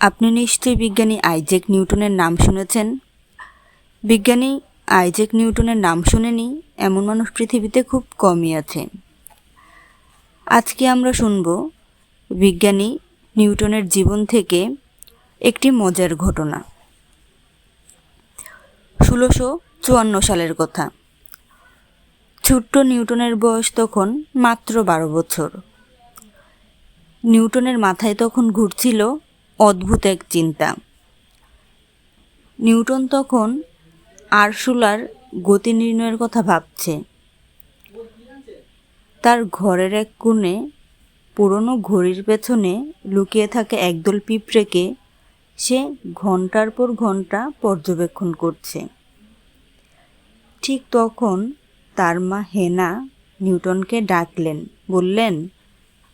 আপনি নিশ্চয়ই বিজ্ঞানী আইজ্যাক নিউটনের নাম শুনেছেন? বিজ্ঞানী আইজ্যাক নিউটনের নাম শুনেনি, এমন মানুষ পৃথিবীতে খুব কমই আছে আজকে আমরা শুনব বিজ্ঞানী নিউটনের জীবন থেকে একটি মজার ঘটনা। ষোলোশো চুয়ান্ন সালের কথা। ছোট্ট নিউটনের বয়স তখন মাত্র বারো বছর। নিউটনের মাথায় তখন ঘুরছিল অদ্ভুত এক চিন্তা। নিউটন তখন আরশুলার গতি নির্ণয়ের কথা ভাবছে। তার ঘরের এক কোণে, পুরনো ঘড়ির পেছনে লুকিয়ে থাকে একদল পিঁপড়েকে সে ঘণ্টার পর ঘণ্টা পর্যবেক্ষণ করছে। ঠিক তখন তার মা হেনা নিউটনকে ডাকলেন, বললেন,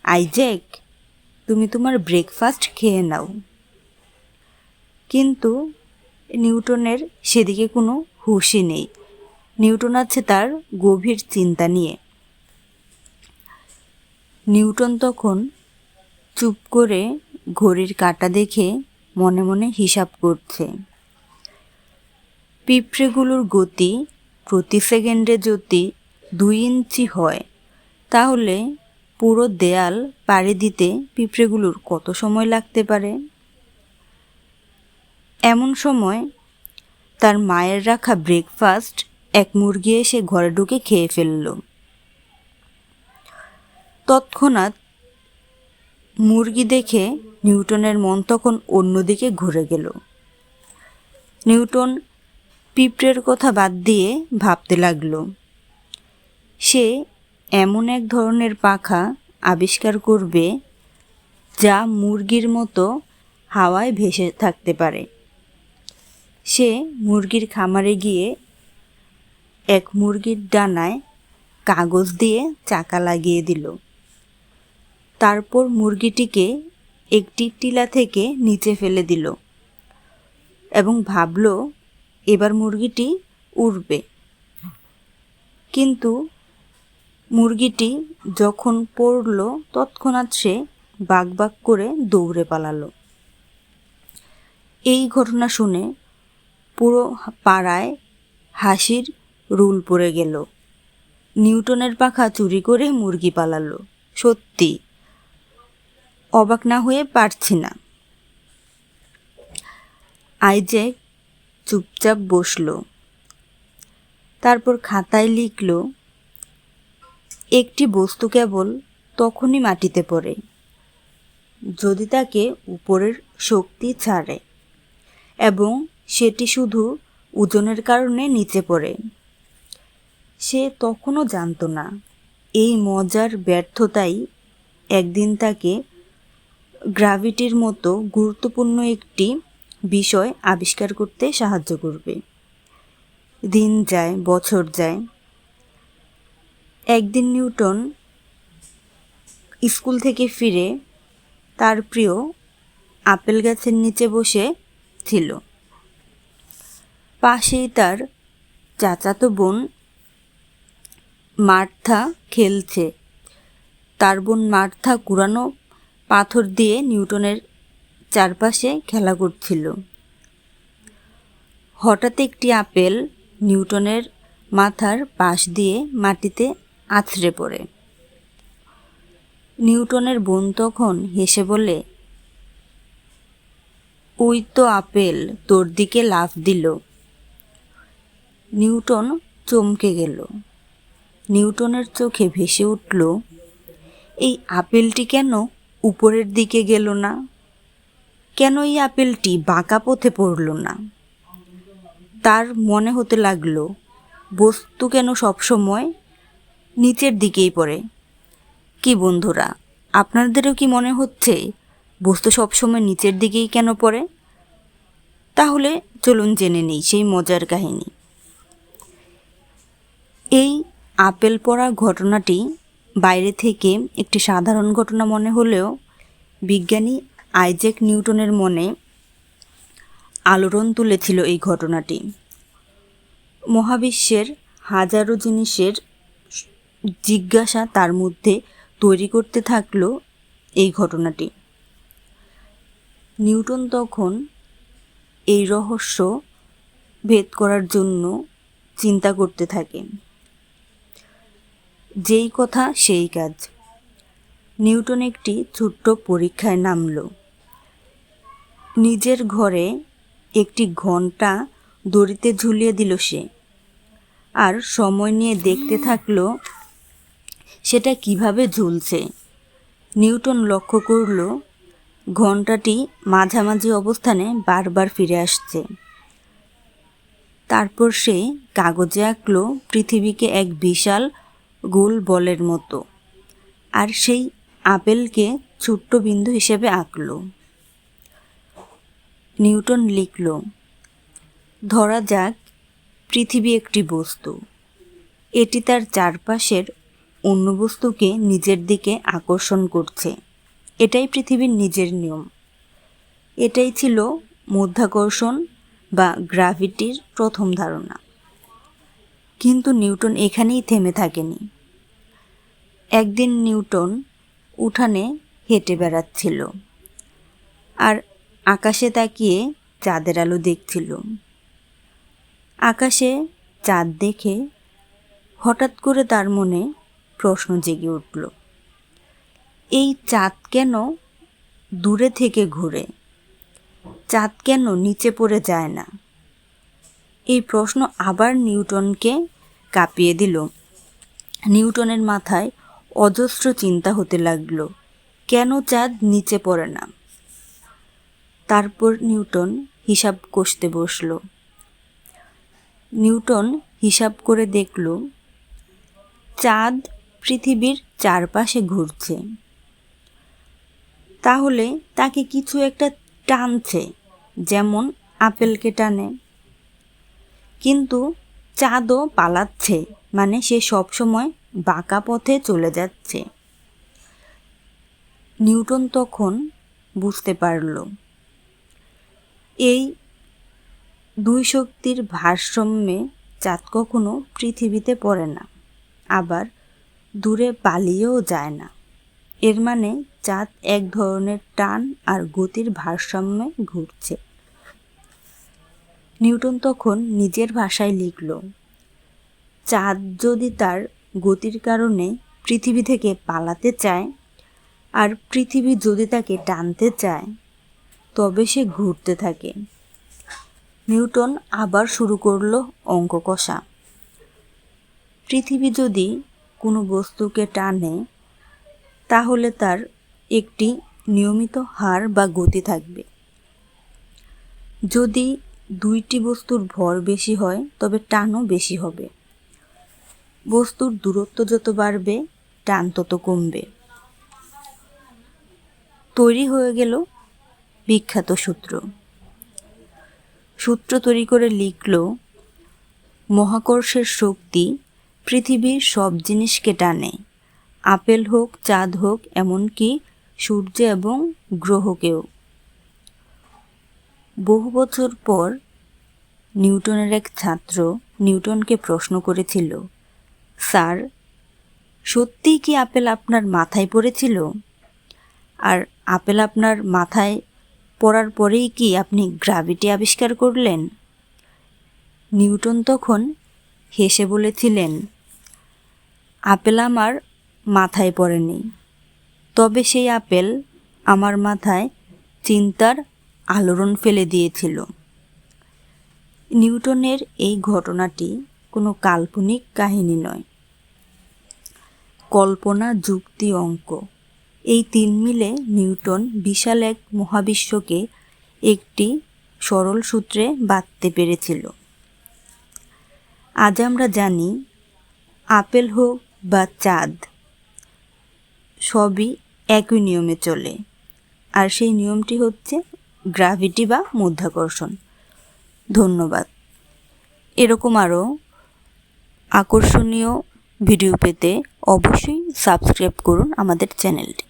আইজ্যাক তুমি তোমার ব্রেকফাস্ট খেয়ে নাও। কিন্তু নিউটনের সেদিকে কোনো হুঁশই নেই। নিউটন আছে তার গভীর চিন্তা নিয়ে। নিউটন তখন চুপ করে ঘড়ির কাঁটা দেখে মনে মনে হিসাব করছে। পিঁপড়েগুলোর গতি প্রতি সেকেন্ডে যদি দুই ইঞ্চি হয়, তাহলে পুরো দেয়াল পাড়ি দিতে পিঁপড়েগুলোর কত সময় লাগতে পারে? এমন সময় তার মায়ের রাখা ব্রেকফাস্ট এক মুরগি এসে ঘরে ঢুকে খেয়ে ফেলল। তৎক্ষণাৎ মুরগি দেখে নিউটনের মন তখন অন্যদিকে ঘুরে গেল। নিউটন পিঁপড়ের কথা বাদ দিয়ে ভাবতে লাগল, সে এমন এক ধরনের পাখা আবিষ্কার করবে যা মুরগির মতো হাওয়ায় ভেসে থাকতে পারে। সে মুরগির খামারে গিয়ে এক মুরগির ডানায় কাগজ দিয়ে চাকা লাগিয়ে দিল। তারপর মুরগিটিকে একটি টিলা থেকে নিচে ফেলে দিল এবং ভাবল, এবার মুরগিটি উড়বে। কিন্তু মুরগিটি যখন পড়ল, তৎক্ষণাৎ সে বাক করে দৌড়ে পালালো। এই ঘটনা শুনে পুরো পাড়ায় হাসির রুল পড়ে গেল। নিউটনের পাখা চুরি করে মুরগি পালালো। সত্যি, অবাক না হয়ে পারছি না। আইজেক চুপচাপ বসল। তারপর খাতায় লিখল একটি বস্তু কেবল তখনই মাটিতে পড়ে, যদি তাকে উপরের শক্তি ছাড়ে, এবং সেটি শুধু ওজনের কারণে নিচে পড়ে। সে তখনও জানতো না, এই মজার ব্যর্থতাই একদিন তাকে গ্রাভিটির মতো গুরুত্বপূর্ণ একটি বিষয় আবিষ্কার করতে সাহায্য করবে। দিন যায়, বছর যায় একদিন নিউটন স্কুল থেকে ফিরে তার প্রিয় আপেল গাছের নিচে বসে ছিল। পাশেই তার চাচাতো বোন মার্থা খেলছে। তার বোন মার্থা কুড়ানো পাথর দিয়ে নিউটনের চারপাশে খেলা করছিল। হঠাৎ একটি আপেল নিউটনের মাথার পাশ দিয়ে মাটিতে আছড়ে পড়ে। নিউটনের বোন তখন হেসে বলে ওই তো আপেল, তোর দিকে লাফ দিল। নিউটন চমকে গেল। নিউটনের চোখে ভেসে উঠল, এই আপেলটি কেন উপরের দিকে গেল না? কেন এই আপেলটি বাঁকা পথে পড়ল না? তার মনে হতে লাগল, বস্তু কেন সবসময় নিচের দিকেই পড়ে। কি বন্ধুরা, আপনাদেরও কি মনে হচ্ছে বস্তু সবসময় নিচের দিকেই কেন পড়ে? তাহলে চলুন জেনে নিই সেই মজার কাহিনী। এই আপেল পড়া ঘটনাটি বাইরে থেকে একটি সাধারণ ঘটনা মনে হলেও বিজ্ঞানী আইজ্যাক নিউটনের মনে আলোড়ন তুলেছিল এই ঘটনাটি। মহাবিশ্বের হাজারো জিনিসের জিজ্ঞাসা তার মধ্যে তৈরি করতে থাকল এই ঘটনাটি। নিউটন তখন এই রহস্য ভেদ করার জন্য চিন্তা করতে থাকেন যেই কথা সেই কাজ। নিউটন একটি ছোট্ট পরীক্ষায় নামল। নিজের ঘরে একটি ঘণ্টা দড়িতে ঝুলিয়ে দিল সে। আর সময় নিয়ে দেখতে থাকল সেটা কীভাবে ঝুলছে? নিউটন লক্ষ্য করল, ঘন্টাটি মাঝামাঝি অবস্থানে বারবার ফিরে আসছে। তারপর সে কাগজে আঁকলো পৃথিবীকে এক বিশাল গোল বলের মতো আর সেই আপেলকে ছোট্ট বিন্দু হিসেবে আঁকল। নিউটন লিখল, ধরা যাক, পৃথিবী একটি বস্তু। এটি তার চারপাশের অন্য বস্তুকে নিজের দিকে আকর্ষণ করছে। এটাই পৃথিবীর নিজের নিয়ম। এটাই ছিল মধ্যাকর্ষণ বা গ্রাভিটির প্রথম ধারণা। কিন্তু নিউটন এখানেই থেমে থাকেনি। একদিন নিউটন উঠানে হেঁটে বেড়াচ্ছিল আর আকাশে তাকিয়ে চাঁদের আলো দেখছিল। আকাশে চাঁদ দেখে হঠাৎ করে তার মনে প্রশ্ন জেগে উঠল, এই চাঁদ কেন দূরে থেকে ঘুরে? চাঁদ কেন নিচে পড়ে যায় না? এই প্রশ্ন আবার নিউটনকে কাঁপিয়ে দিল। নিউটনের মাথায় অজস্র চিন্তা হতে লাগল, কেন চাঁদ নিচে পড়ে না? তারপর নিউটন হিসাব কষতে বসল। নিউটন হিসাব করে দেখল, চাঁদ পৃথিবীর চারপাশে ঘুরছে। তাহলে তাকে কিছু একটা টানছে, যেমন আপেলকে টানে। কিন্তু চাঁদও পালাচ্ছে মানে সে সবসময় বাঁকা পথে চলে যাচ্ছে। নিউটন তখন বুঝতে পারল, এই দুই শক্তির ভারসাম্যে চাঁদ কখনো পৃথিবীতে পড়ে না, আবার দূরে পালিয়েও যায় না। এর মানে চাঁদ এক ধরনের টান আর গতির ভারসাম্যে ঘুরছে। নিউটন তখন নিজের ভাষায় লিখল, চাঁদ যদি তার গতির কারণে পৃথিবী থেকে পালাতে চায় আর পৃথিবী যদি তাকে টানতে চায়, তবে সে ঘুরতে থাকে। নিউটন আবার শুরু করল অঙ্ক কষা পৃথিবী যদি কোনো বস্তুকে টানে, তাহলে তার একটি নিয়মিত হার বা গতি থাকবে। যদি দুইটি বস্তুর ভর বেশি হয়, তবে টানও বেশি হবে। বস্তুর দূরত্ব যত বাড়বে, টান তত কমবে। তৈরি হয়ে গেল বিখ্যাত সূত্র। সূত্র তৈরি করে লিখল, মহাকর্ষের শক্তি পৃথিবীর সব জিনিসকে টানে। আপেল হোক, চাঁদ হোক, এমনকি সূর্য এবং গ্রহকেও। বহু বছর পর নিউটনের এক ছাত্র নিউটনকে প্রশ্ন করেছিল, স্যার, সত্যিই কি আপেল আপনার মাথায় পড়েছিল? আর আপেল আপনার মাথায় পড়ার পরেই কি আপনি গ্রাভিটি আবিষ্কার করলেন? নিউটন তখন হেসে বলেছিলেন আপেল আমার মাথায় পড়েনি। তবে সেই আপেল আমার মাথায় চিন্তার আলোড়ন ফেলে দিয়েছিল। নিউটনের এই ঘটনাটি কোনো কাল্পনিক কাহিনী নয়। কল্পনা, যুক্তি, অঙ্ক এই তিন মিলে নিউটন বিশাল এক মহাবিশ্বকে একটি সরল সূত্রে বাঁধতে পেরেছিল। আজ আমরা জানি, আপেল হোক বা চাঁদ। সবই একই নিয়মে চলে। আর সেই নিয়মটি হচ্ছে গ্রাভিটি বা মধ্যাকর্ষণ। ধন্যবাদ। এরকম আরও আকর্ষণীয় ভিডিও পেতে অবশ্যই সাবস্ক্রাইব করুন আমাদের চ্যানেলটি